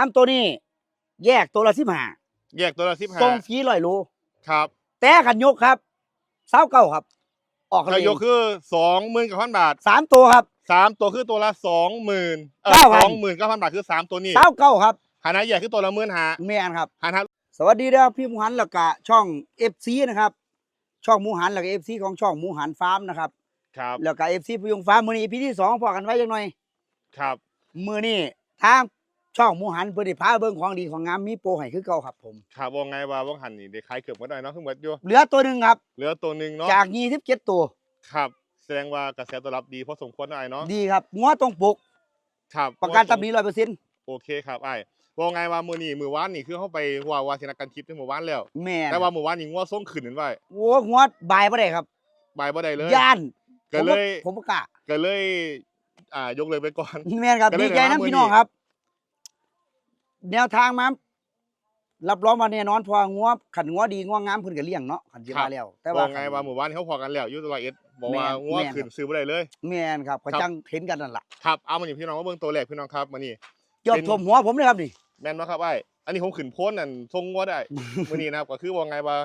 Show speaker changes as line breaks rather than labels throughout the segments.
ามตัวนี้ แยกตัวละสิบห้า
แยกตัวละสิบห้า
ส่งฟรีร้อยโล
ครับ
แต่ขันยกครับเศร้าเก้าครับ ออก
ถ้ายกคือสองหมื่นกับพันบาท
สามตัวครับ
สามตัวคือตัวละสองหมื่นเออ
เก้าพั
ส
น
องหมื่นเก้าพันบาทคือสามตัวนี้
เศร้าเก้าครับ
หานะแยกคือตัวละหมื่นหา
แม่นครับ
หานะ
สวัสดีนะครับพี่หมูหันแล้วก็ช่องเอฟซีนะครับ ช่องหมูหันแล้วก็เอฟซีของช่องหมูหันฟาร์มนะครับ
ครับ
แล้วก็เอฟซีพยุงฟาร์มมือนี้พีที่สองพอกันไว้ยังหน่อย
ครับ
มือนี้ทาง ช่องหมูหันเพื่อที่พาเบิ้งของดีของงามมีโปรให้คือเก่าครับผม
ครับว่าไงว่าว่างหันนี่ได้ขายเกือบหมดได้เนาะคือหมดอยู่
เหลือตัวหนึ่งครับ
เหลือตัวหนึ่งเนาะ
จากยี่สิบเจ็ดตัว
ครับ แสดงว่ากระแสตอบรับดีพอสมควรได้เนาะ
ดีครับงัวตรงปก
ครับ
ประกันตำหนี้ร้อยเปอร์เซ็นต์
โอเคครับไอ้ว่าไงว่ามือนี่มือวานนี่คือเข้าไปว่าว่าสินักการคลิปที่มือวานแล้ว
แม่น
แต่ว่ามือวานนี่งัวส่งขึ้นนั่นไว้
โอ้งัวบายบ่ได้ครับ
บายบ่ได้เลย
ย่าน
ก็เลย
ผมบ่ผมบ่กล้า
ก็เลยอ่ายกเลยไปก่อน
แม่นครับ
ก็เลย
ดีใจ
ได้
นะ
มามื้อ
พี่น้อง
นี้
ครับ แนวทางมารับรองมาแน่นอนเพราะว่างัวขันงัวดีงัวงามเพิ่นก็เลี้ยงเนาะขันสิ
ครับ
มาแล้ว แต่
แต่
ว่า
ว่าไงว่ามือวานเขาพอกันแล้วอยุติร้อยเอ็ดบอกว่า
แม่น
งัว
แม่น
ขึ้น
ครับ
ซื้อบ่ได้เลย
แม่นครับก็
ครับ
จังเห็นกันนั่นล่ะ
ครับเอามานี่พี่น้องว่าเบิ่งตัวแรกพี่น้องครับมานี่
เกือบ
เป็น
ท่วมหัวผมเลยครับนี่
แม่นบ่ครับไอ้อันนี้ผมขึ้นโพ้นนั่นทรงงัวได้มื้อนี้นะครับก็คือว่าไงว่า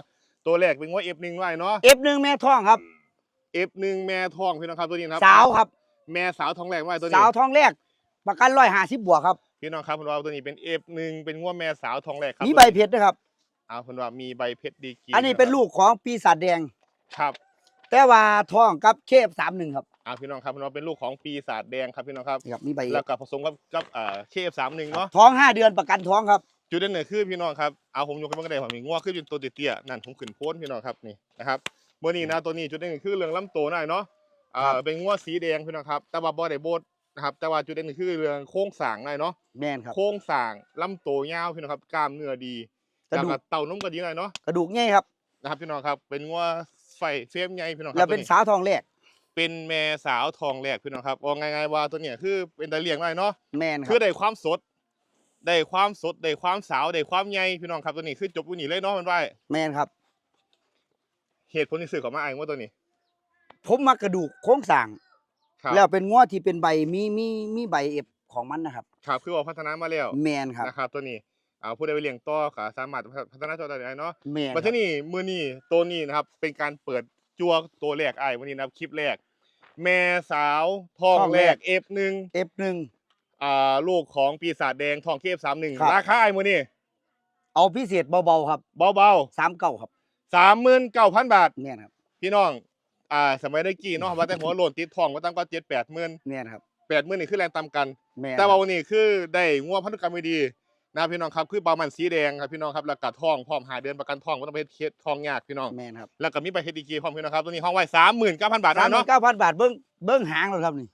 ตัวแรกเป็นงัว F1 ไว้เนาะ
F1 แม่ท้องครับ
F1 แม่ทองพี่น้องครับตัวนี้นะครับ
สาวครับ
แม่สาวทองแรกไว้ตัวนี้
สาวท้องแรกประกัน150บวกครับ
พี่น้องครับเพิ่นว่าตัวนี้เป็น F1 เป็นงัวแม่สาวทองแรกครับ
มีใบเพชรนะครับ
เอาเพิ่นว่ามีใบเพชรดีกรี
อันนี้เป็นลูกของปีศาจแดง
ครับ
แต่ว่าท้องกับเคฟ31ครับ
อ่าพี่น้องครับเพิ่นว่าเป็นลูกของปีศาจแดงครับพี่น้องครับ
นี่ครับมีใบ
แล้วก็ผสมกับกับเอ่อ KF31 เนาะ
ท้องห้าเดือนประกันท้องครับ
จุดเด่นเนี่ยคือพี่น้องครับเอาผมยกขึ้นมาก็ได้ผมมีงัวขึ้นเป็นตัวเตี้ยๆนั่นผมขึ้นโพ้นพี่น้องครับนี่นะครับเมื่อนี้นะตัวนี้จุดเด่นคือเรื่องลำตัวหน่อยเนาะอ่า
ครับ
เป็นงัวสีแดงพี่น้องครับแต่ว่าบ่ได้โบด นะครับแต่ว่าจุดเด่นคือเรื่องโค้งสร้างหน่อยเนาะ
แม่นครับ
โค้งสร้างลำตัวยาวพี่น้องครับกล้ามเนื้อดี
กระ
แล้ว
ดู
ก็
ก
เต่านมก็ดีหน่อยเนาะ
กระดูกง่ายครับ
นะครับพี่น้องครับเป็นงัวไฟเฟรมใหญ่พี่น้องค
แล้
รั
วเป็น
ตัว
สาวทองแรก
เป็นแม่สาวทองแรกพี่น้องครับว่าง่ายๆว่าตัวเนี้ยคือเป็นตาเลี้ยงหน่อยเนาะ
แม่นค
คื
รั
อบได้ความสด ได้ความสด ได้ความสาว ได้ความใหญ่พี่น้องครับตัวนี้คือจบวันนี้เลยเนาะมันว่า
แม่นครับ
เหตุผลที่ซื้อเของมาอ้างว่าตัวนี้
ผมมักกระดูกโค้งสร้าง
ครับ
แล้วเป็นงัวที่เป็นใบมีมีมีใบเอฟของมันนะครับ
ครับคือว่าพัฒนามาแล้ว
แมนครับ
นะครับตัวนี้เอาผู้ใดไปเลี้ยงต่อก็สามารถพัฒนาต่อได้เนาะ
แมนค
มา
รับ
ที่นี่มือนี้ตัวนี้นะครับเป็นการเปิดจัวตัวแรกไอ้ายวันนี้นะครับคลิปแรก แม่สาวทองแรก F1
เอฟหนึ่ง
อ่าลูกของปีศาจแดงทองเคฟสามหนึ่ง
ครับ
ราคาไอ้ายมือนี้
เอาพิเศษเบาๆครับ
เบา
สามเก้าครับ
ๆสามหมื่นเก้าพันบาท
แมนครับ
พี่น้อง อ่าสมัยได้กี่เนาะว่าแต่หัวโหล่นติดทองว่าตั้งก็เจ็ดแปดหมื่น
แมนครับ
แปดหมื่นนี่คือแรงตามกัน
แมน
แต่ว่าวันนี้คือได้งัวพันธุกรรมไม่ดีนะพี่น้องครับคือปลามันสีแดงครับพี่น้องครับแล้วก็ทองพร้อมหาเดือนประกันทองก็ต้องไปเฮ็ดเคสทองยากพี่น้อง
แมนครับ
แล้วก็มีใบเฮดดีกีพร้อมพี่น้องครับตัวนี้ห้องไว้สามหมื่นเก้าพันบาท
สาม
นะ
หมื่
เนาะ
นเก้าพันบาทเบิ้งเบิ้งหางเลยครับนี่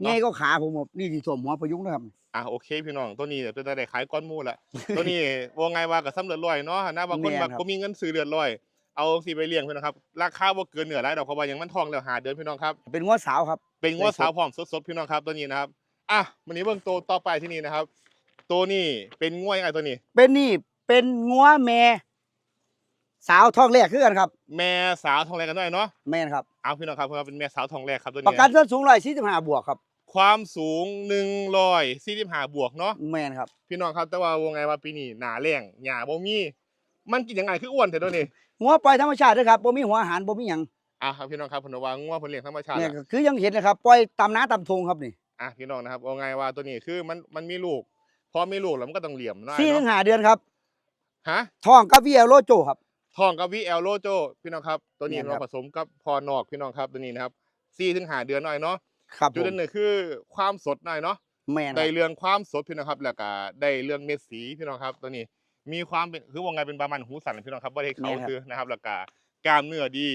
เนาะ
ง่ายก็ขาผมหมดนี่ที่สวมหัวประยุกต์นะครับ
อะโอเคพี่น้องตัวนี้เดี๋ยวจะได้ขายก้อนหมูละ ตัวนี้ว่าไงว่ากับซ้ำเลือดลอยเนาะนะบางคน
แม่น
แบบ
ครับ
ก็มีเงินซื้อเลือดลอย เอาสีไปเลี้ยงพี่น้องครับราคาว่าเกินเหนือไรดอกเพราะว่ายังมันทองแล้วหาเดือนพี่น้องครับ
เป็นงัวสาวครับ
เป็นงัว
ได้สด
สาวพร้อมสดๆพี่น้องครับตัวนี้นะครับอะวันนี้เบิ่งตัวต่อไปที่นี่นะครับ ตัวนี้เป็นงัวยังไงตัวนี้
เป็นนี่เป็นงัวแม่สาวทองแรกคือกันครับ
แม่สาวทองแรกกันด้วยเนาะ
แมนครับ
เอาพี่น้องครับเพราะว่าเป็นแม่สาวทองแรกครับตัว
ป
นี้
ระกันส้นสูงร้อยสี่สิบห้าบวกครับ
ความสูงหนึ่งร้อยสี่สิบห้าบวกเนาะ
แมนครับ
พี่น้องครับแต่ว่าวงไงว่าปีนี้หนาแรงหญ้าบ่มี มันกินยังไงคืออ้วนแต่ตัวนี้
งัวปล่อยธรรมชาติเด้อครับบ่มีหัวอาหารบ่มีหยัง
อะครับพี่น้องครับผมว่างัวเพิ่นเลี้ยงธรรมชาติ
เนี่ย
อะ
ก็คือยังเห็นนะครับปล่อยตามน้าตามทงครับนี่
อะพี่น้องนะครับวงไงว่าตัวนี้คือมันมันมีลูกพอมีลูกแล้วมันก็ต้องเหลี่ยมหน่อย
สี่ถึง
เนาะ
ห้าเดือนครับ
ฮะ
ท้องกับวีเอลโลโจครับ
ทองกับวีเอลโลโจพี่น้องครับ ตัวนี้
แม่นครั
เรา
บ
ผสมกับพอนอกพี่น้องครับตัวนี้นะครับสี่ถึงห้าเดือนหน่อยเนาะ
ครับผ
จุด
ม
เด่นหนึ่งคือความสดหน่อยเนาะ
แม่นค
ได้
รับ
เรื่องความสดพี่น้องครับแล้วก็ได้เรื่องเม็ดสีพี่น้องครับตัวนี้ มีความเป็นคือว่าไงเป็นบามันหูสั่นพี่น้องครับว่าได้เขาคือนะครับแล้วก็กล้ามเนื้อดี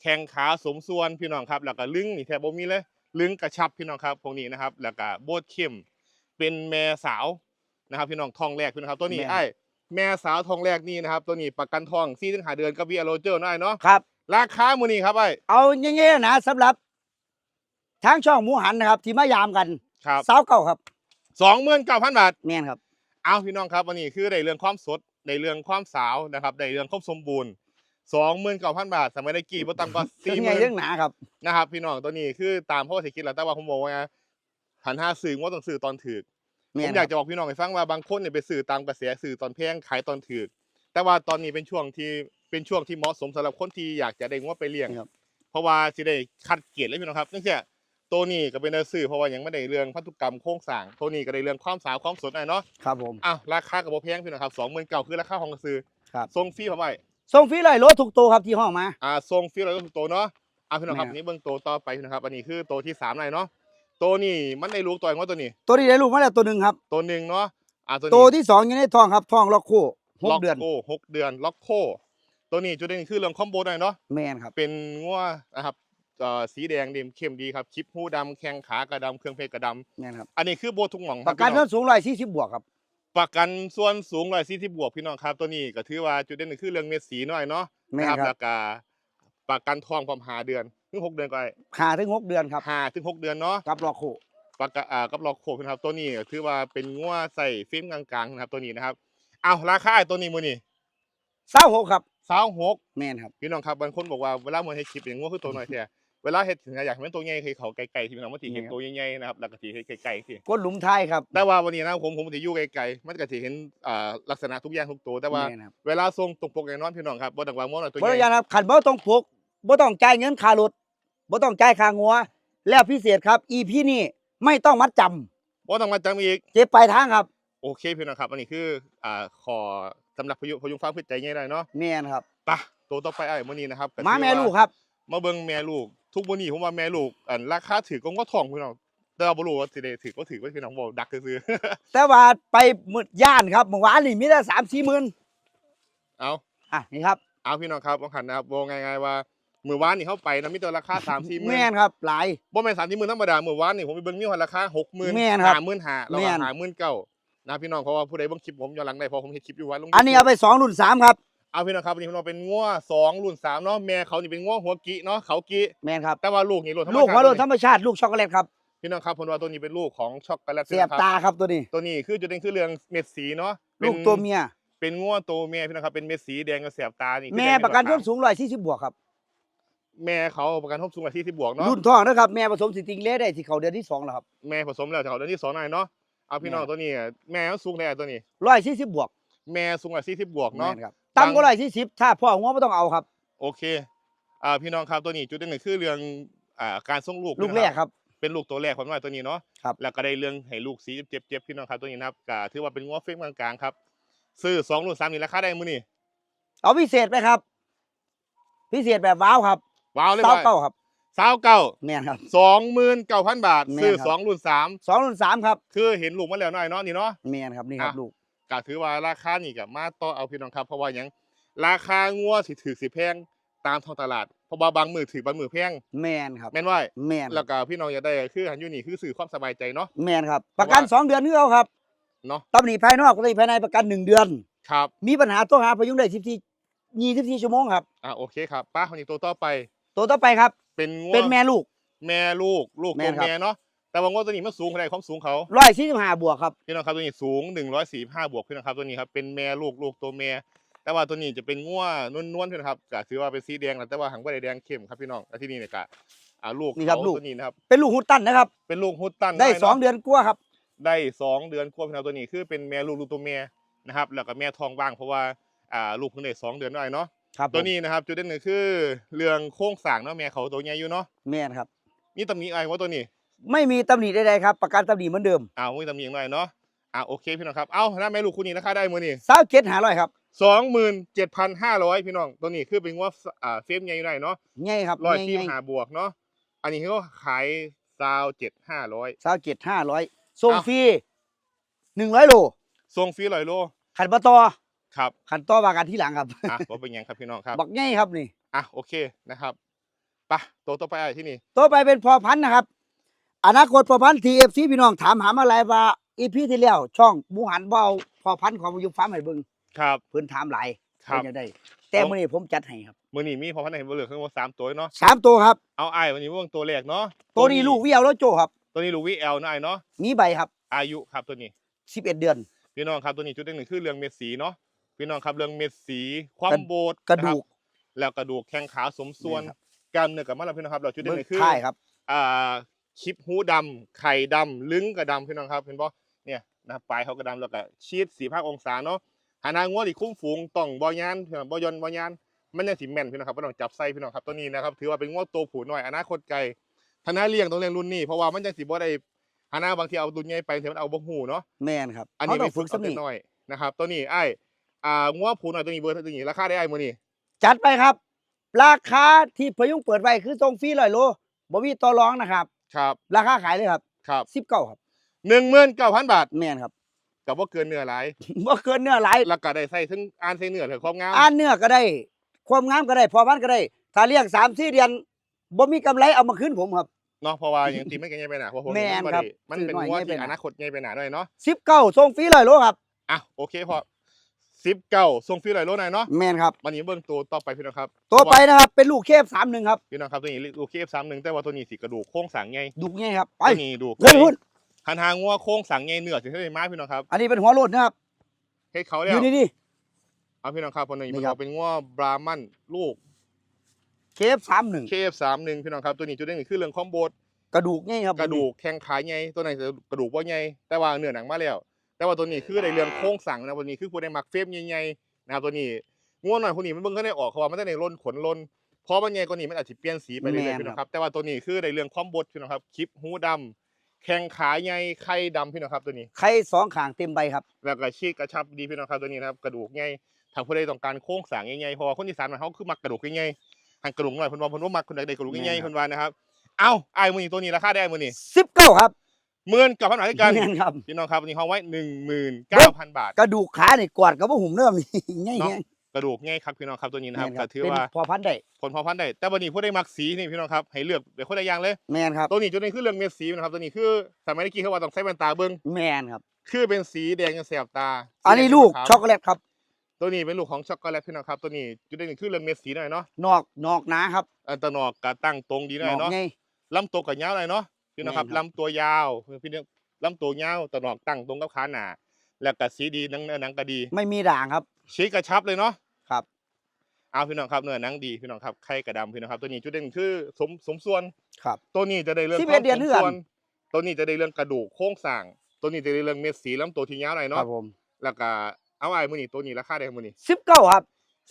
แข้งขาสมส่วนพี่น้องครับ แล้วก็ลึงนี่แทบบ่มีเลย ลึงกระชับพี่น้องครับพวกนี้นะครับ แล้วก็โบดเข้มเป็นแม่สาวนะครับ พี่น้องทองแรกพี่น้องครับตัวนี้ไอ้แม่สาวทองแรกนี่นะครับ ตัวนี้ประกันทองซี่ถึงหาเดือนกับวีอโรเจอร์น้อยเนาะ
ครับ
ราคามื้อนี้ครับไอ้
เอาอย่างเงี้ยนะสำหรับทางช่องหมูหันนะครับ ที่มายามกัน
ครับ
สาวเก่าครับ
สองหมื่นเก้าพันบาท
แม่นครับ
เอาพี่น้องครับวันนี้คือได้เรื่องความสดได้เรื่องความสาวนะครับได้เรื่องครบสมบูรณ์สองหมื่นเก้าพันบาทสมัยได้กี่บ่ต่ำกว่า
เรื่
สี่
อง
ห
ไง
มื่น
เรื่องหนาครับ
นะครับ พี่น้องตัวนี้คือตามพ่อสิคิดแล้วแต่ว่าผมบอกว่าหันห้าสื่อว่าต้องสื่อตอนถือ
แม่
ผม
น
อยาก
ครับ
จะบอกพี่น้องให้ฟังว่าบางคนเนี่ยไปสื่อตามกระแสสื่อตอนแพงขายตอนถือแต่ว่าตอนนี้เป็นช่วงที่เป็นช่วงที่เหมาะสมสำหรับคนที่อยากจะได้งวไปเลี้ยง
ครับ
เพราะว่าสิได้คัดเกรดเลยพี่น้องครับเนื่องจาก ตัวนี้ก็เป็นเนื้อสื่อเพราะว่ายังไม่ได้เรื่องพันธุกรรมโครงสร้างตัวนี้ก็ได้เรื่องความสาวความสดหน่อยเนาะ
ครับผม
อ้าวราคากับโบแพงพี่น้องครับสองหมื่นเก่าคือราคาของกระซื้อ
ครับ
ทรงฟรีผมไว้
ส่งฟรีเลยรถถูกตัวครับที่ห้องมา
อ่าทรงฟรีเราต้องตัวเนาะอ่าพี่น้องครับ
แม่
นี่เบื้องตัวต่อไปพี่น้องครับอันนี้คือตัวที่สามเลยเนาะตัวนี้มันได้ลูกตัวเองว่าตัวนี้
ตัวนี้ได้ลูกมาแล้วตัวหนึ่งครับ
ตัวหนึ่งเนาะอ่าตัว
ตัว
นี้
ที่สองอยู่ในท้องครับท้องล็อกคู่หก
ล็อก
เดือน
โคหกเดือนล็อกโคตัวนี้จุดเด่นคือเรื่องคอมโบหน่อยเนาะ
แมนครับ
เป็นงัวนะครับ เอ่อสีแดงเด่มเข้มดีครับคลิปหูดำแข้งขากระดำเครื่องเพชรกระด
แมนครับำ
อันนี้คือโบทุกหม่องค
ป
รับ
ระกัน
พี่น้
ส่
อ
ว
ง
นสูงร้อยสี่สิบบวกครับ
ประกันส่วนสูงร้อยสี่สิบบวกพี่น้องครับตัวนี้ก็ถือว่าจุดเด่นคือเรื่องเม็ดสีหน่อยเนาะ
แม
นะ
น
ครับ
ครั
แล้
บ
วก็ประกันทองความหาเดือนถึงหกเดือนก็ได้
หาถึงหกเดือนครับ
หาถึงหกเดือนเนาะ
กับล็อกคู่
ประกาอ่ากับล็อกโคกนะครับตัวนี้ก็ถือว่าเป็นงัวใส่ฟิล์มกลางๆนะครับตัวนี้นะครับเอาราคาไอ้ตัวนี้มือนี่
เศร้าหกครับ
สาวหก
แมนครับ
พี่น้องครับบางคนบอกว่าเวลาเหมือนให้คลิปอย่างงัวคือตัวน้อยแท้ เวลาเฮ็ดถึงอยากให้มันตัวใหญ่คือเขาไกลๆที่พี่น้องมันสิเห็น
นี่ครับ
ตัวใหญ่ๆนะครับแล้วก็สิเฮ็ดไกลๆสิ
ก้นหลุมท้ายครับ
แต่ว่าวันนี้นะผมผมสิอยู่ไกลๆมันก็สิเห็นอ่าลักษณะทุกอย่างทุกตัวแต่ว่า
แม่นครับ
เวลาส่งตรงปกแน่นอนพี่น้องครับบ่ต้องว่างัวน้อยตัว
บริ
ให
ยา
ญ่
นครับขันบ่ต้องพกบ่ต้องจ่ายเงินค่ารถบ่ต้องจ่ายค่างัว แล้วพิเศษครับ EP นี้ไม่ต้องมัดจำ
บ่ต้องมาจำอีก
เก็บปลายทางครับ
โอเคพี่น้องครับอันนี้คืออ่าขอสำหรับพยุพยุงฟ้าพืชใจใหญ่ได้เนาะ
แม่นครับ
ไปะตัวต่อไปไอ้มื้อนี้นะครับ
มา
ถือ
แม่
ว่
ลูกครับ
มาเบิ่งแม่ลูก ทุกมื้อนี้ผมว่าแม่ลูกอันราคาถือก็ก็ทองพี่น้องแต่ว่าบ่รู้ว่าสิได้ถือก็ถือว่าพี่น้องบ่ดักซื่อ
แต่ว่าไปมืดย่านครับเมื่อวานนี่มีแต่สามสี่หมื่น
ๆเอา
อะนี่ครับ
เอาพี่น้องครับว่าคันนะครับบอกง่ายๆว่ามื้อวานนี่เข้าไปนะมีแต่ราคา3 4หมื่น
แม่นครับหลาย
บ่แม่น3 4หมื่นธรรมดามื้อวานนี่ผมไปเบิ่งมีหันราคา60,000
แม่นครับ
55,000แล้ว
แม่
ก็
น
59,000นะพี่น้องเพราะว่าผู้ใดเบิ่งคลิปผมย้อนหลังได้เพราะผมเฮ็ดคลิปอยู่วันลง
อันนี้เอาไปสองรุ่นสามครับ
เอาพี่น้องครับอันนี้พี่น้องเป็นงัวสองรุ่นสามเนาะแม่เขานี่เป็นงัวหัวกิเนาะเขากิ
แม่นครับ
แต่ว่าลูกนี่ลูกธรรม
ลูก
ชาติ
มาโดน
ตัว
ธรรมชาติลูกช็อกโกแลตครับ
พี่น้องครับผมว่าตัวนี้เป็นลูกของช็อกโกแลต
เสียบ
นะครับ
ตาครับตัวนี้
ตัวนี้คือจุดเด่นคือเรื่องเม็ดสีเนาะป็น
ลูกตัวเมีย
เป็นง่วตัวเมียพี่น้องครับเป็นเม็ดสีแดงกับแสบตานี่คือ
แม่
ดง
ประกัน
ใส้
นสูงร้อยสี่สิบบวกครับ
แม่เขาประกันทบสูงกว่าที่ที่บวกเนาะ
รุ่นท้องนะครับแม่ผสมสิติงเล่ได้ที่เขาเดือนที่สองแล้วครับ
แม่ผสมแล้วจะเขาเดือนที่สองหน่อยเนาะเอาพี่น้อง
แม่
ตัวนี้ แม่เขาสูงได้ตัวนี้
ร้อยสี่สิบบวก
แม่สูงกว่าที่ที่บวกเนาะ
แม่ครับ ต่ำก็ร้อยสี่สิบถ้าพ่อหัวไม่ต้องเอาครับ
โอเคอ่าพี่น้องครับตัวนี้จุดเด่นหนึ่งคือเรื่องอ่าการส่งลูก
ลูก
นะ
แรกครับ
เป็นลูกตัวแรกของน้อยตัวนี้เนาะ
ครับ
แล้วก็ได้เรื่องให้ลูกสีเจ็บๆเจ็บพี่น้องครับตัวนี้นะครับก็ถือว่าเป็นงัวเฟ้งกลางๆครับ ซื้อสองรุ่นสามนี่ราคาได้มื้อนี่
เอาพิเศษไปครับ พิเศษแบบว้าวครับ
ว้าวเลย
เต้า
ว่า
เก้าครับ
สาวเก้า
แม่นครับ
สองหมื่นเก้าพันบาท
แม่น
ซื้อ
ครับ
สองรุ่นสาม
สองรุ่นสามครับ
คือเห็นลูกมาแล้วหน่อยเนาะนี่เนาะ
แม่นครับนี่ครับ
อะ
ลูก
ก็ถือว่าราคานี่กับมาต่อเอาพี่น้องครับเพราะว่าหยังราคางัวสิถือสิแพงตามท้องตลาดเพราะว่าบางมือถือบางมือแพง
แม่นครับ
แม่นว่า
แม่นค
แล้
รับ
วก็พี่น้องอยากได้ก็คือหันอยู่นี่คือสื่อความสบายใจเนาะ
แม่นครับ ประกันสองเดือนนี่เอาครับ
เนาะ
ตำหนิภายนอกตำหนิภายในประกันหนึ่งเดือน
ครับ
มีปัญหาต้องหาพยุงได้สิบสี่ยี่สิบสี่ชั่วโมงครับ
อะโอเคครับป้าคนนี้ตัวต่อไป
ตัวต่อไปครับ
เป็นงัว
เป็นแม่ลูก
แม่ลูกลูก
แม่
ตัวน
ครับ
แม่เนาะ แต่ว่างัวตัวนี้มันสูงขนาดความสูงเขา
ร้อยสี่สิบห้าบวกครับ
พี่น้องครับตัวนี้สูง145บวกพี่น้องครับตัวนี้ครับเป็นแม่ลูกลูกตัวแม่แต่ว่าตัวนี้จะเป็นงัวนวลๆพี่น้องครับก็ถือว่าเป็นสีแดงแหละแต่ว่าหางบ่ได้แดงเข้มครับพี่น้องแล้วที่นี่เนี่ยก็อ่าลูก
นี่ครับ
เขา
ลูก
ตัวนี้นะครับ
เป็นลูกฮุตตันนะครับ
เป็นลูกฮุตตัน
ได้
น้ย
สอง
เนาะ
เดือนกว่าครับ
ได้สองเดือนควบพี่น้องตัวนี้คือเป็นแม่ลูกลูกตัวแม่นะครับแล้วก็แม่ท้องว่างเพราะว่าอ่าลูกเพิ่งได้สองเดือนน้อยเนาะ
ครับ
ตัวนี้นะครับจุดเด่นหนึ่งคือเรื่องโครงสร้างเนาะแม่เขาตัวใหญ่อยู่เนาะ
แม่นครับ
มีตำหนิอะไรว่าตัวนี้
ไม่มีตำหนิใดๆครับ ประกันตำหนิเหมือนเดิม
อ้าวมีตำหนิอย่างไรเนาะอ่าโอเคพี่น้องครับ เอ้าถ้าแม่ลูกคู่นี้ราคาได้มื้อนี้
สาวเจ็ดหาร้อยครับ
สองหมื่นเจ็ดพันห้าร้อยพี่น้อง ตัวนี้คือเป็นว่าอ่าเฟรมใหญ่อยู่ได้เนาะ
ง่ายครับ
ร้อย
ง่าย
ที่
ง่าย
หาบวกเนาะอันนี้เขาขายซาวเจ็ดห้าร้อย
สาวเจ็ดห้าร้อยส่ง
อ้าว
ฟรีหนึ่งร้อยโล
ทรงฟรีร้อยโล
ขันปะตอ
ครับ
ขันต่อวากันที่หลังครับ
อะว่าเป็นยังครับพี่น้องครับ
บอกง่ายครับนี่
อะโอเคนะครับไปะตัวต่อไปอะไรที่นี่
ต่อไปเป็นพอพันธุ์นะครับ อนาคตพอพันธุ์ทีเอฟซีพี่น้องถามหามาหลายว่าอีพีที่แล้วช่องหมูหันเบาพอพันธุ์ของยุฟาร์มให้เบิ่ง
ครับ
เพิ่นถามหลาย
ครับ
เพิ่นจะได้ แต่มื้อนี้ผมจัดให้ครับ
มือนี้มีพอพันธุ์ไหนบ่เหลือเครื่องว่าสามตัวเนาะ
สามตัวครับ
เอาไอ้ายวันนี้ว่างตัวแรกเนาะ
ตัวนี้ลูกวิเอาแล้วโจครับ
ตัวนี้ลูกวิเอลเนาะไอ้เนาะ
มีใบครับ
อายุครับตัวนี้
สิบเอ็ดเดือน
พี่น้องครับตัวนี้จุดเด่นหนึ่งคือเรื่องเม็ดสีเนาะพี่น้องครับเรื่องเม็ดสีความ
กระ
โบด
กระดูก
นคบแล้วกระดูกแข้งขาสมส่วน
แม่นครับ
กล้ามเนื้อกับมันแล้วพี่น้องครับเราจุดเด่น
เบิ่
ห
ง
นึ่งคือ
ท้ายครับ
อ่า คลิปหูดำไข่ดำลึงกระดำพี่น้องครับเห็นปะเนี่ยนะครับปลายเขากระดำแล้วก็ชีดสีภาคองศาเนาะหานางงัวที่คุ้มฝูงต้องบ่ยานพี่น้องบ่ยนบ่ยานมันยังสิแม่นพี่น้องครับบ่ต้องจับไส้พี่น้องครับตัวนี้นะครับถือว่าเป็นงัวโตผู้น้อยอนาคตไกลถ้านาเลี้ยงต้องเลี้ยงรุ่นนี้เพราะว่ามันจังสิบ่ได้หานาบางทีเอารุ่นใหญ่ไปเดี๋ยวมันเอาบ่ฮู้เนาะ
แม่นครับ
อันนี้
เขาต้
ไม่
องฝึกสัก
เอา
นิ
แต่
ด
น้อยนะครับตัวนี้ไอ้อ่างัวผู้น้อยตัวนี้เบอร์เท่านี้ราคาได้ไอ้มื้อนี้
จัดไปครับ ราคาที่พยุงเปิดไว้คือส่งฟรีร้อยโลบ่มีต่อรองนะครับ
ครับ
ราคาขายเลยครับ
ครับ
สิบเก้าครับ
19,000บาท
แม่นครับ
ก็บ่เกินเนื้อหลาย
บ่เกินเนื้อหลาย
แล้วก็ได้ใส่ถึงอ่านใส่เนื้อเถอะความงาม
อ่านเนื้อก็ได้ ความงามก็ได้พอพันธุ์ก็ได้ ถ้าเลี้ยงสามสี่เดือนบ่มีกำไรเอามาคืนผมครับ
เนาะเพราะว่าอย่างที่ไม่กันใหญ่ไปหนาเพราะผม
แม่น
บ่
ครับ
ได้มัน
ซื้อ
เป็น
น้อย
งัว
ใหญ่ไป
ที่
หนา
อนาคตใหญ่ไปหนาด้วยเนาะ
สิบเก้าส่งฟรีร้อยโลครับ
อะโอเคพอ สิบเก้าส่งฟรีหลายโลหน่อยเนาะ
แม่นครับ
วันนี้เบิ่งตัวต่อไปพี่น้องครับ
ตัวไปนะครับเป็นลูกเคฟสามหนึ่งครับ
พี่น้องครับตัวนี้ลูกเคฟสามหนึ่งแต่ว่าตัวนี้สีกระดูกโค้งสังไง
ดุไงครับไป
ตัวนี้ดู
เฮ้ยหุ้น
หันหางงัวโค้งสังไงเนื้อถึงได้มาพี่น้องครับ
อันนี้เป็นหัวโลดนะครับ
ให้เขา
อ
แล้ว
ยู่นี่นี่
เอาพี่น้องครับคนนี้
นี่
เป็น
ครับ
เป็นงัวบรามันลูก
เคฟสามหนึ่ง
เคฟสามหนึ่งพี่น้องครับตัวนี้จุดเด่นคือเรื่องคอมโบด
กระดูกไงครับ
กระดูกแข้งขาใหญ่ตัวไหนจะกระดูกว่าใหญ่แต่ว่าเนื้อหนังมาแล้ว แต่ว่าตัวนี้คือในเรื่องโค้งสั่งนะตัวนี้คือผู้ได้มักเฟรมใหญ่ๆนะครับตัวนี้ง่วงหน่อยคนนี้มันเบิ่งก็ได้ออกเขาว่ามันได้ในร่นขนร่นเพราะมันใหญ่กว่านี้มันอาจจะเปลี่ยนสีไปเรื่อยๆพี่น้องครับ แต่ว่าตัวนี้คือในเรื่องความบดพี่น้องครับคลิปหูดำแข้งขาใหญ่ไข่ดำพี่น้องครับตัวนี้
ไข่สองขางเต็มใบครับ
แล้วก็ชีกกระชับดีพี่น้องครับตัวนี้นะครับกระดูกใหญ่ทางผู้ใดต้องการโค้งสั่งใหญ่ๆเพราะว่าคนที่สานมันเขาคือมักกระดูกใหญ่ๆทางกระดูกหน่อยคนว่าคนว่ามักคนใดได้กระดูกใหญ่ๆคนว่านะครับ เอ้าไอ้ายมือนี้ตัวนี้ราคาได้มือนี้
สิบเก้าครับ
หมื่นกับพันบาทด้วยกัน
แม่นครับ
พี่น้องครับวันนี้เขาไว้หนึ่งหมื่นเก้าพันบาท
กระดูกขาเนี่ยกวาดกับว่าหุ่มเริ่มนี่ไง
เนาะ
ไง
กระดูกง่ายครับพี่น้องครับตัวนี้นะครับ
แม่น
ก็ถือ
เป็น
ว่า
พอพันธุ์ได้
ผลพอพันธุ์ได้แต่วันนี้ผู้ได้มักสีนี่พี่น้องครับให้เลือกเดี๋ยวคนละอย่างเลย
แมนครับ
ตัวนี้จุดนี้คือเรื่องเม็ดสีนะครับตัวนี้คือสมัยเมื่อกี้เขาว่าต้องใช้แว่นตาเบิ้ง
แมนครับ
คือเป็นสีแดงจนแสบตา
อันนี้
สีแดง
ลูก
ขาว
ช็อกโกแลตครับ
ตัวนี้เป็นลูกของช็อกโกแลตพี่น้องครับตัวนี้จุดนี้คือเรื่องเม็ดสีหน่อยเนาะ
นอกนอกหนาครับ
อันตะนอกกะตั้งตรงดีห
น
น่อ
อยก
เนาะ
ไง
ลำตัวกับยาวหน่อยเนาะ พี่น้องครับ
แม่นครับ
ลำตัวยาวพี่น้องลำตัวยาวตะนอกตั้งตรงกับขาหนาแล้วก็สีดีหนังเนื้อหนังก็ดี
ไม่มีด่างครับ
ชี้กระชับเลยเนาะ
ครับ
เอาพี่น้องครับเนื้อหนังดีพี่น้องครับไข่กระดำพี่น้องครับ ตัวนี้จุดเด่นคือสมสมส่วน
ครับ
ตัวนี้จะได้เรื่อง
11
ความ
เดือน
สม
เทื่อน
ส่วนตัวนี้จะได้เรื่องกระดูกโครงสร้าง ตัวนี้จะได้เรื่องเม็ดสีลำตัวที่ยาวหน่อย
ค
เนาะ
รับผม
แล้วก็เอาไอ้มือนี่ตัวนี้ราคาได้มือนี่
สิบเก้าครับ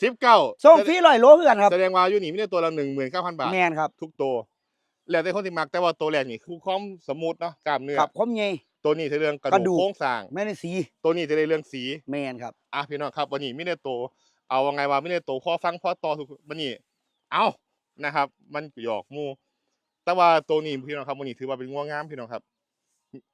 สิบเก้า
ส่งฟรีร้อยโลเพื่อนครับ
แสดงว่าอยู่นี่ไม่ได้ตัวละหนึ่งหมื่นเก้าพันบาท
แมนครับ
ทุกตัว แล้วแต่คนที่มักแต่ว่าตัวแรกนี่คือความสมูทเนาะกล้ามเนื้อ
ครับคมไง
ตัวนี้จะเรื่องกระ
กระดู
ดู
ก
กโครงสร้าง
แม่ในสี
ตัวนี้จะได้เรื่องสี
แมนครับ
อะพี่น้องครับวันนี้ไม่ได้โตเอาว่าไงว่าไม่ได้โตพอฟังพอต่อทุกวันนี้เอานะครับ มันหยอกหมูแต่ว่าตัวนี้พี่น้องครับวันนี้ถือว่าเป็นงัวงามพี่น้องครับ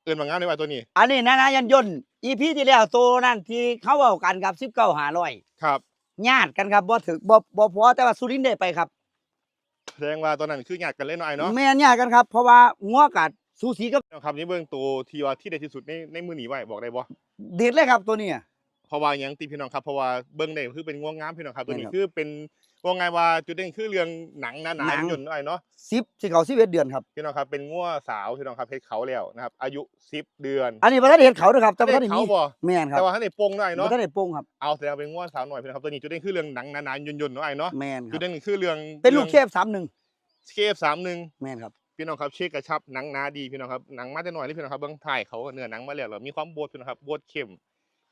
เอินว่างามได้ว่าตัวนี้
อันนี้นานายันยนต์อีพีที่แล้วตัวนั่นที่เขาเอากันครับสิบเก้าหาร้อย
ครับ
ญาติกันครับบ่ถึกบ่บ่พอแต่ว่าสุรินทร์ได้ไปครับ
แสดงว่าตัวนั้นคือหยาดกันเล่นหน่อยเนาะ
แม่นญาติกันครับ เพราะว่างัวกัดสูสีกับ
พี่น้องครับนี่เบื้องตัวที่ว่าที่ใดที่สุดในในมือหนีไว้บอกได้บ่
เด็ดเลยครับตัวเนี้ย
เพราะว่าหยังตีพี่น้องครับเพราะว่าเบื้องได้คือเป็นงัวงามพี่น้องครับตัวนี้
แม่นครับ
คือเป็น ว่าไงว่าจุดเด่นคือเรื่องหนังหนาหนา
หนัง
หยุ่นหน่อยเนาะ
สิบสิเขาสิบเอ็ดเดือนครับ
พี่น้องครับเป็นงัวสาวพี่น้องครับเพชรเขาแล้วนะครับอายุสิบเดือน
อันนี้ประเทศเห็นเขาด้วยครับแต่ประเทศ
ได้
นี้
เขา
มี
บ่
แม่นครับ
แต่ว่าให้ได้โป่งหน่อย
ป
เนาะ
ระเทศโป้งครับ
เอาแสดงว่าเป็นง่วนสาวหน่อยพี่นะครับตัวนี้จุดเด่นคือเรื่องหนังหนาๆยุ่นๆเนาะไอ้เนาะ
แม่นค
จุ
รั
ด
บ
เด่นคือเรื่อง
เป็นลูกเคฟสามหนึ่ง
เคฟสามหนึ่ง
แม่นครับ
พี่น้องครับเช็คกระชับหนังหนาดีพี่น้องครับหนังมาแต่หน่อยนี่พี่น้องครับเบื้องถ่ายเขาเนื้อหนังมาแล้วแล้วมีความบดพี่น้องครับบดเข้ม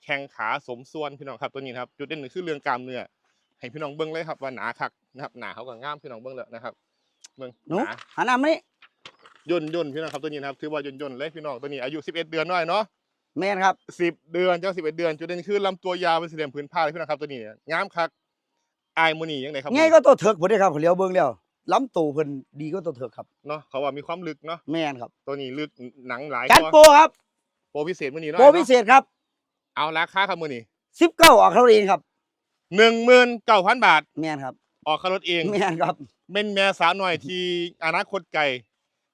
แข้งขาสมส่วนพี่น้องครับตัวนี้นะครับจุดเด่นคือเรื่องกล้ามเนื้อ ให้พี่น้องเบิ้งเลยครับว่าหนาคักนะครับหนาเขาก็งามพี่น้องเบิ้งเลยนะครับเบิ้ง
หนู
หนา
หันหน้ามานี่
ย่นย่นพี่น้องครับตัวนี้นะครับถือว่าย่นย่นเลยพี่น้องตัวนี้อายุ 11 เดือนน้อยเนาะ
แม่นครับ
สิบเดือนเจ้าสิบเอ็ดเดือนจุดเด่นคือลำตัวยาวเป็นสี่เหลี่ยมผืนผ้าเลยพี่น้องครับตัวนี้งามคักอายมือนี่ยังไงครับ
ไงก็ตัวเถิกผมได้ครับผมเลี้ยวเบิ่งแล้วล้ำตูเพิ่นดีก็ตัวเถิกครับ
เนาะเขาว่ามีความลึกเนาะ
แม่นครับ
ตัวนี้ลึกหนังหลาย
จัด
ตัว
โปรครับ
โปรพิเศษมือนี้เนาะ
โปรพิเศษครับ
เอาราคาครับมือนี้
สิบเก้าออกเขาเองครับ
หนึ่งหมื่นเก้าพันบาท
แม่นครับ
ออกค่ารถเอง
แม่นครับ
เป็นแม่สาวหน่อยที่อนาคตไกล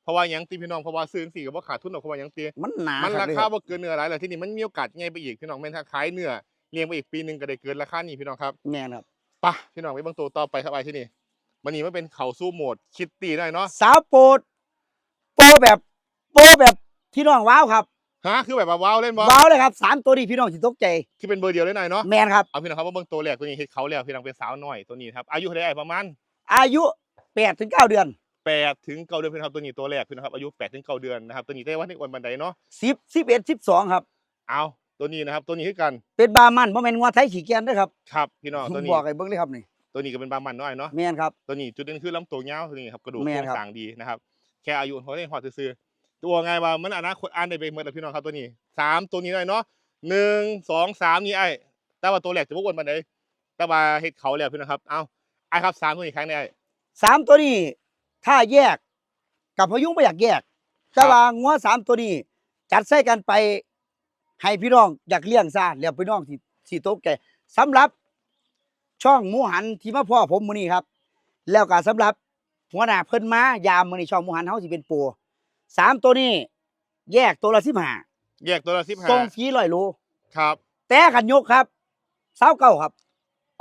เพราะว่าหยังตีพี่น้องเพราะว่าซื้อสี่กับว่าขาดทุนหรอกเพราะว่าหยังตี
มันหนา
มัน
ค
รา
บเลย
คา
ครับ
บ่เกินเนื้อหลายเลยที่นี่มันมีโอกาสใหญ่ไปอีกพี่น้องแม่นถ้าขายเนื้อเลี้ยงไปอีกปีหนึงก็ได้เกินราคานี้พี่น้องครับ
แม่นครับ
ไปะพี่น้องไปเบางตัวต่อไปครับไปที่นี่มันนี่มันเป็นเขาสู้โหมดคิดตีหน่อยเนาะ
สาวโปรดโปรแบบโปรแบบพี่น้องว้าวครับ
ฮะคือแบบว่าว้าวเล่นบอล
ว้าวเลยครับสามตัวนี้พี่น้องสิตกใจ
คือเป็นเบอร์เดียวเลยหน่อยเนาะ
แม่นครับ
เอาพี่น้องครับว่าเบิ่งตัวแรกตัวนี้เฮ็ดเขาแล้วพี่น้องเป็นสาวหน่อยตัวนี้ครับอายุเท่าไหร่ประมาณ
อายุแปดถึงเก้าเดือน
แปดถึงเก้าเดือนพี่น้องครับตัวนี้ตัวแรกพี่น้องครับอายุแปดถึงเก้าเดือนนะครับตัวนี้ได้ว่าในวันบันไดเนาะ
สิบสิบเอ็ดสิบสองครับ
เอาตัวนี้นะครับตัวนี้คือกัน
เป็นบามันบ่แม่นงัวไทยขี้เกียจเด้อครับ
ครับพี่น้อง
ผม
ตัว
บ
นี้
อกให้เบิ่งเลยครับนี่
ตัวนี้ก็เป็นบามันน้อยเนาะ
แม่นครับ
ตัวนี้จุดเด่นคือลำตัวยาวตัวนี้ครับกระดูก
แม่
โคนรง
ครับ
สร้างดีนะครับแค่อายุเขาได้หอดซื่อๆ ตัวไงว่ามันอนาคตอ่านได้ไปเมื่อพี่น้องครับตัวนี้สามตัวนี้ได้เนาะหนึ่งสองสามนี่ไอ้แต่ว่าตัวแรกจะพวกวนมาได้แต่ว่าเฮ็ดเขาแล้วพี่น้องครับ เอาไอ้ครับสามตัวนี้ครั้งนี้ไอ้
สามตัวนี้ถ้าแยกกับพยุงบ่อยากแยก แต่ว่างัวสามตัวนี้ จัดใส่กันไปให้พี่น้องอยากเลี้ยงซะแล้วพี่น้องสิสิตกใจสำหรับช่องหมูหันที่มาพ่อผมมื้อนี้ครับ แล้วก็สำหรับหัวหน้าเพิ่นมายามมื้อนี้ช่องหมูหันเฮาสิเป็นโปร สามตัวนี้ แยกตัวละ15
แยกตัวละสิบห้า
ส่งฟรี100โล
ครับ
แต่ขันยกครับ29ครับ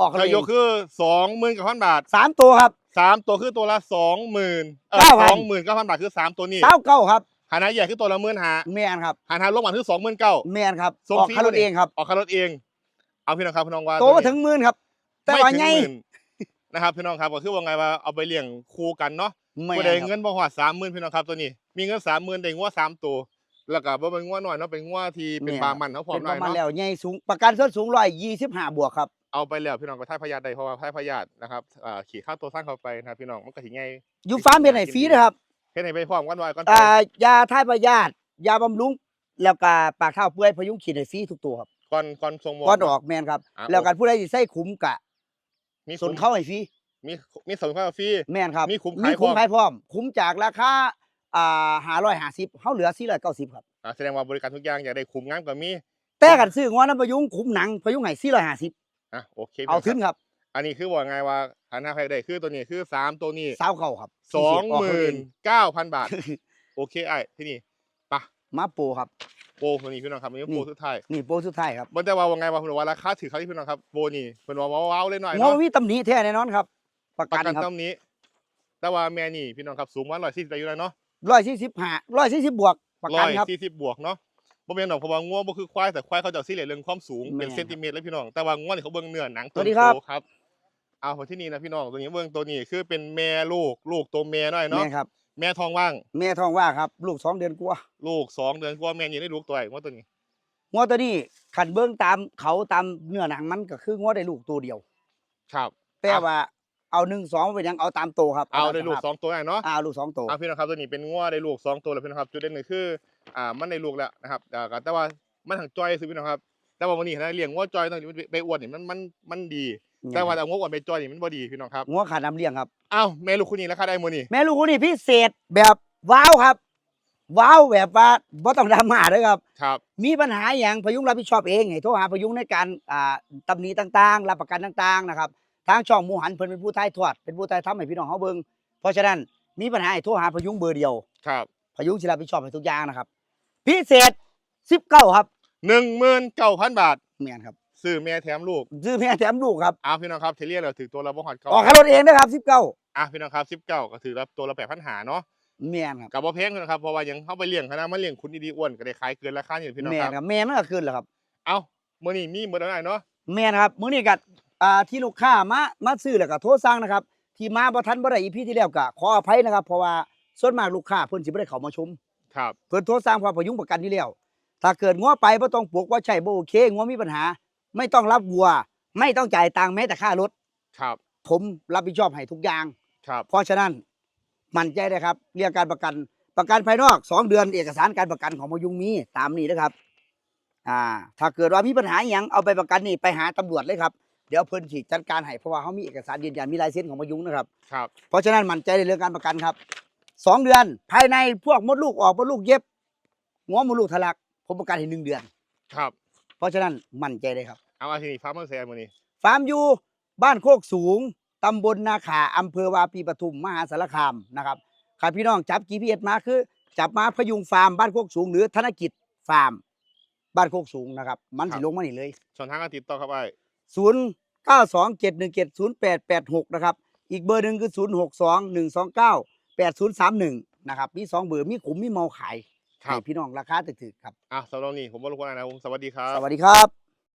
ออกกัน
ถ้า
เลย
ยกคือสองหมื่นกับพันบาท
สามตัวครับ
สามตัวคือตัวละสองหมื่นเออ
เก้าพั
ส
น
องหมื่นเก้าพันบาทคือสามตัวนี้
29ครับ
หานาแยกคือตัวละหมื่นหา
แม่นครับ
หานาลงมาคือสองหมื่นเก้า
แม่นครับ
ส่ง
ออก
ฟรี
ค่ารถ
บ่นี่
เองครับ
ออกค่ารถเอง เอาพี่น้องครับพี่น้องว่า
โต
วนี้
ถึงหมื่นครับ แต่
ไม่
ว่า
ถึง
ไง
หมื่นนะครับพี่น้องครับก็คือว่าไงว่าเอาไปเลี้ยงคู่กันเนาะ
แม่
ผู้
น
ใด
ครับ
เงินบ่ฮอดสามหมื่นพี่น้องครับตัวนี้ มีเงินสามหมื่นได้งัวสามตัวแล้วก็บ่เป็นงัวน้อยเนาะเป็นงัวที่เป็นบามันเขาพร้อ
เป็
ม
น
ห
ป
น่อย
ระมาณ
เนาะ
แล้วใหญ่สูงประกันส่วนสูงร้อยยี่สิบห้าบวกครับ
เอาไปแล้วพี่น้องก็ท่ายพยาธิได้เพราะว่าท่ายพยาธินะครับอ่าขี่ข้าวตัวสร้างเข้าไปนะครับพี่น้องมันก็สิง่าย
อยู่ฟาร์มเป็นไหนฟรีนะครับ
เฮ็ดให้ไปพร้อมกันไว้ก่อนไป
อ่ายาท่ายพยาธิยาบำรุงแล้วก็ปากเท้าเปื่อยพยุงขีดให้ฟรีทุกตัวครับ
ก่อนก่อนส่งหม
ก้อนออกแมนครับ
อะ
แล้วกันผู้ใดสิใส่ขุมกะ
มี
สนเข้าให้ฟรี
มีมีสนเข้าฟรี
แม่นครับ
มีขุม
มี
ขาย
ขุม
พร้อม
ขายพร้อมขุมจากราคาอ่าห้าร้อยห้าสิบเขาเหลือสี่ร้อยเก้าสิบครับ
อ่าแสดงว่าบริการทุกอย่างอยากได้คุมงานก็มี
แต่กันซื้องวน้ำพยุงขุมหนังพยุงให้สี่ร้อยห้าสิบ
อะโอเค
เอาถึง
พี่น้
ครับ
อันนี้คือว่าไงว่าหันหน้าใครได้คือตัวนี้คือสามตัวนี้
สาวเก่าครับ
สองหมื่นเก้าพันบาท
40,000
โอเคไอ้ที่นี่ปะ
มาโปรครับ
โปรตัวนี้พี่น้องครับอันนี้
นี่
โปรสุดท้าย
นี่โปรสุดท้ายครับ
มันจะว่าว่าไงว่าเพิ่นว่าราคาถือเขาที่พี่น้องครับโปรนี่เพิ่นว่าว้าวๆเลยหน่อย
งอ
เนาะ
มีตำหนิแท้แน่นอนครับ ประ
ประ
กัน
กัน
ครับ
ต้นนี้ แต่ว่าแม่นี่พี่น้องครับสูงวันร้อยสี่สิบอยู่แล้วเนาะ
ร้อยสี่สิบห้าร้อยสี่สิบบวกประ
ร้
กั
อนย
ครับ
สี่สิบบวกเนาะบ่แม่นดอกเพราะว่างัวบ่คือควายแต่ควายเขาจะเอาสิเรื่องความสูงเป็น
แม่น
เซนติเมตรเลยพี่น้องแต่ว่างัวนี่เขาเบิ่งเนื้อหนัง
สวัสดีครับ
โตครับเอาพอที่นี่นะพี่น้องตัวนี้เบิ่งตัวนี้คือเป็นแม่ลูกลูกตัวแม่น้อยเนาะ
แม่ครับ
แม่ทองว่าง
แม่ท้องว่าครับ ลูกสองเดือนกว่า
ลูกสองเดือนกว่าแม่ยังได้ลูกตัวไอ้งัวตัวนี้
งวตัวนี้ขันเบิ้งตามเขาตามเนื้อหนังมันก็คืองวได้ลูกตัวเดียว
ครับ
แต่ว่า เอาหนึ่งสองไปยังเอาตามโตครับ
เอาได้ลูก
ตม
สองตัวไอ้เนาะ
อ่าเอาลูกสองโต
เอาพี่น้องครับตัวนี้เป็นงัวได้ลูกสองตัวแล้วพี่น้องครับจุดเด่นหนึ่งคืออ่ามันได้ลูกแล้วนะครับอ่าก็แต่ว่ามันถังจอยซื้อพี่น้องครับ แต่ว่าวันนี้นะเลี้ยงงัวจอยต้องไปอ้วนนี่มันมันมันดีแต่ว่าเอางัวอ้วนไปจอยนี่มันบ่ดีพี่น้องครับ
งวขาดน้ำเลี้ยงครับ
อ้าวแม่ลูกคู่นี้ราคาได้มื้อนี้
แม่ลูกคนนี้พิเศษแบบว้าวครับ ว้าวแบบว่าบ่ต้องดราม่าเด้อครับ
ครับ
มีปัญหาอย่างพยุงรับผิดชอบเองให้โทรหาพยุงในการอ่าตำหนิต่างๆ รับประกันต่างๆนะครับ ทางช่องหมูหันเพิ่นเป็นผู้ท้ายทอดเป็นผู้ท้ายทำให้พี่น้องเฮาเบิ่งเพราะฉะนั้นมีปัญหาให้โทรหาพยุงเบอร์เดียว
ครับ
พยุงสิรับผิดชอบให้ทุกอย่างนะครับ พิเศษ19ครับ
19,000บาท
แม่นครับ
ซื้อแม่แถมลูก
ซื้อแม่แถมลูกครับ
อ้าวพี่น้องครับเทเลียแล้วถือตัวละบ่ฮอดเก้า
ออกค่ารถเองนะครับ19
อะพี่น้องครับ19ก็ถือรับตัวละ8,000หาเนาะ
แม่นครับ
กับบ่แพงพี่น้องครับเพราะว่ายังเฮาไปเลี้ยงคณะมาเลี้ยงคุณดีๆอ้วนก็ได้ขายเกินราคาอยู่พี่น้อง
แม่
คนรับ
ครับแม่มันก็ขึ้นแล้วครับ
เอ้ามื้อนี้มีหมดแล้วไอ้เนาะ
แม่นครับมื้อนี้ก็ อ่าที่ลูกค้ามามาซื้อแล้วก็โทรสั่งนะครับ ที่มาบ่ทันบ่ได้อีพีที่แล้วก็ขออภัยนะครับ เพราะว่าส่วนมากลูกค้าเพิ่นสิบ่ได้เข้ามาชม
ครับ
เพิ่นโทรสั่งเพราะพยุงประกันที่แล้วถ้าเกิดงัวไปบ่ต้องปลูกว่าใช่บ่โอเคงัวมีปัญหา ไม่ต้องรับวัว ไม่ต้องจ่ายตังค์แม้แต่ค่ารถ
ครับ
ผมรับผิดชอบให้ทุกอย่าง
ครับ
เพราะฉะนั้นมั่นใจได้ครับ เรื่องการประกันประกันภายนอกสองเดือนเอกสารการประกันของพยุงมีตามนี้นะครับ อ่า ถ้าเกิดว่ามีปัญหาอหยังเอาไปประกันนี่ไปหาตำรวจเลยครับ เดี๋ยวเพิ่นสิจัดการให้เพราะว่าเขามีเอกสารยืนยันมีลายเซ็นของพยุงนะครับ
ครับ
เพราะฉะนั้นมั่นใจในเรื่องการประกันครับสองเดือนภายในพวกมดลูกออกมดลูกเย็บหัวมดลูกทะลักผมประกันให้หนึ่งเดือน
ครับ
เพราะฉะนั้นมั่นใจเลยครับ
เอาอาทีนี้ฟาร์มเมอร์เซมื้อนี้
ฟาร์มอยู่บ้านโคกสูงตำบลนาขาอำเภอวาปีปทุมมหาสารคามนะครับข้าพี่น้องจับ GPS มาคือ จับมาพยุงฟาร์มบ้านโคกสูง หรือธนกิจฟาร์ม บ้านโคกสูงนะครับ มันสิลงมานี่เลย
ช่องทางการติดต่อครับไอ้
0 9 2 7 1 7 0 8 8 6นะครับ อีกเบอร์หนึ่งคือ0 6 2 1 2 9 8 0 3 1นะครับ มีสองเบอร์ มีขุม มีเมาขาย
ครั
ให้
บ
พี่น้องราคาถึกๆครับ
อะสำหรับวันนี้ผมบรบกวนอะไรนะผมสวัสดีครับ
สวัสดีครับ